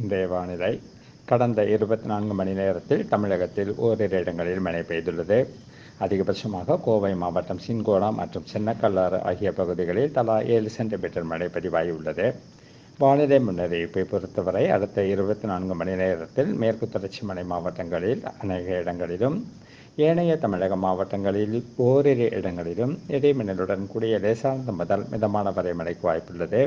இன்றைய வானிலை கடந்த இருபத்தி நான்கு மணி நேரத்தில் தமிழகத்தில் ஓரிரு இடங்களில் மழை பெய்துள்ளது. அதிகபட்சமாக கோவை மாவட்டம் சின்கோனா மற்றும் சின்னக்கல்லாறு ஆகிய பகுதிகளில் தலா ஏழு சென்டிமீட்டர் மழை பதிவாகியுள்ளது. வானிலை முன்னறிவிப்பை பொறுத்தவரை அடுத்த இருபத்தி நான்கு மணி நேரத்தில் மேற்கு தொடர்ச்சி மலை மாவட்டங்களில் அநேக இடங்களிலும் ஏனைய தமிழக மாவட்டங்களில் ஓரிரு இடங்களிலும் இடைமின்னலுடன் கூடிய லேசானது முதல் மிதமான வரை மழைக்கு வாய்ப்புள்ளது.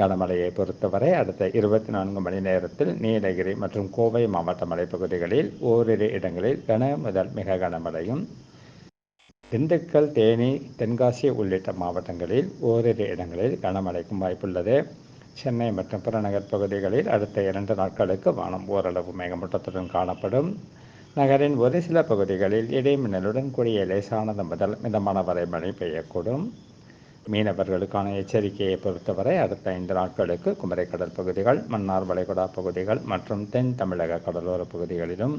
கனமழையை பொறுத்தவரை அடுத்த இருபத்தி நான்கு மணி நேரத்தில் நீலகிரி மற்றும் கோவை மாவட்ட மலைப்பகுதிகளில் ஓரிரு இடங்களில் கன முதல் மிக கனமழையும் திண்டுக்கல் தேனி தென்காசி உள்ளிட்ட மாவட்டங்களில் ஓரிரு இடங்களில் கனமழைக்கும் வாய்ப்புள்ளது. சென்னை மற்றும் புறநகர் பகுதிகளில் அடுத்த இரண்டு நாட்களுக்கு வானம் ஓரளவு மேகமூட்டத்துடன் காணப்படும். நகரின் ஒரு சில பகுதிகளில் இடைமின்னலுடன் கூடிய லேசானது முதல் மிதமான வரை மழை பெய்யக்கூடும். மீனவர்களுக்கான எச்சரிக்கையை பொறுத்தவரை அடுத்த ஐந்து நாட்களுக்கு குமரிக்கடல் பகுதிகள் மன்னார் வளைகுடா பகுதிகள் மற்றும் தென் தமிழக கடலோர பகுதிகளிலும்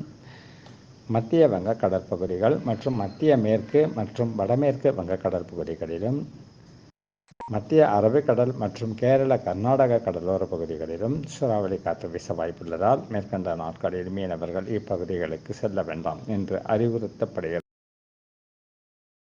மத்திய வங்க கடற்பகுதிகள் மற்றும் மத்திய மேற்கு மற்றும் வடமேற்கு வங்க கடற்பகுதிகளிலும் மத்திய அரபிக்கடல் மற்றும் கேரள கர்நாடக கடலோர பகுதிகளிலும் சூறாவளி காற்று வீச வாய்ப்புள்ளதால் மேற்கண்ட நாட்களில் மீனவர்கள் இப்பகுதிகளுக்கு செல்ல வேண்டாம் என்று அறிவுறுத்தப்படுகிறது.